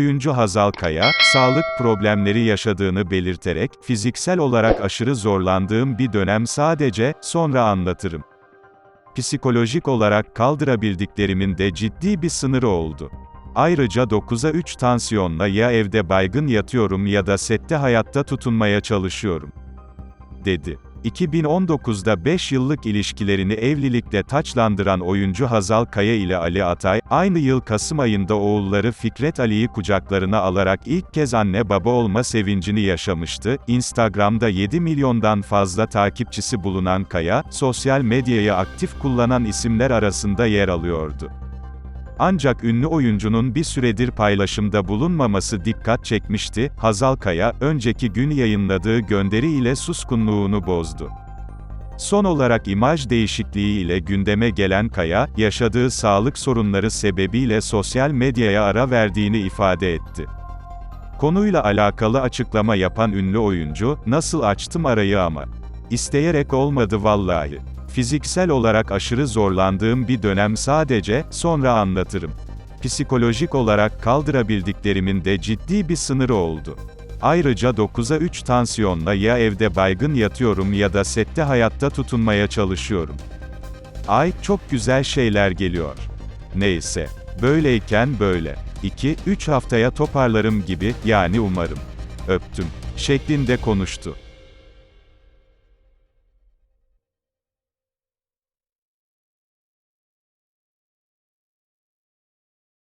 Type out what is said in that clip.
Oyuncu Hazal Kaya, sağlık problemleri yaşadığını belirterek, fiziksel olarak aşırı zorlandığım bir dönem sadece, sonra anlatırım. Psikolojik olarak kaldırabildiklerimin de ciddi bir sınırı oldu. Ayrıca 9'a 3 tansiyonla ya evde baygın yatıyorum ya da sette hayatta tutunmaya çalışıyorum. Dedi. 2019'da 5 yıllık ilişkilerini evlilikle taçlandıran oyuncu Hazal Kaya ile Ali Atay, aynı yıl Kasım ayında oğulları Fikret Ali'yi kucaklarına alarak ilk kez anne baba olma sevincini yaşamıştı. Instagram'da 7 milyondan fazla takipçisi bulunan Kaya, sosyal medyayı aktif kullanan isimler arasında yer alıyordu. Ancak ünlü oyuncunun bir süredir paylaşımda bulunmaması dikkat çekmişti. Hazal Kaya, önceki gün yayınladığı gönderi ile suskunluğunu bozdu. Son olarak imaj değişikliği ile gündeme gelen Kaya, yaşadığı sağlık sorunları sebebiyle sosyal medyaya ara verdiğini ifade etti. Konuyla alakalı açıklama yapan ünlü oyuncu, nasıl açtım arayı ama. İsteyerek olmadı vallahi. Fiziksel olarak aşırı zorlandığım bir dönem sadece, sonra anlatırım. Psikolojik olarak kaldırabildiklerimin de ciddi bir sınırı oldu. Ayrıca 9'a 3 tansiyonla ya evde baygın yatıyorum ya da sette hayatta tutunmaya çalışıyorum. Ay, çok güzel şeyler geliyor. Neyse. Böyleyken böyle. 2-3 haftaya toparlarım gibi, yani umarım. Öptüm. Şeklinde konuştu.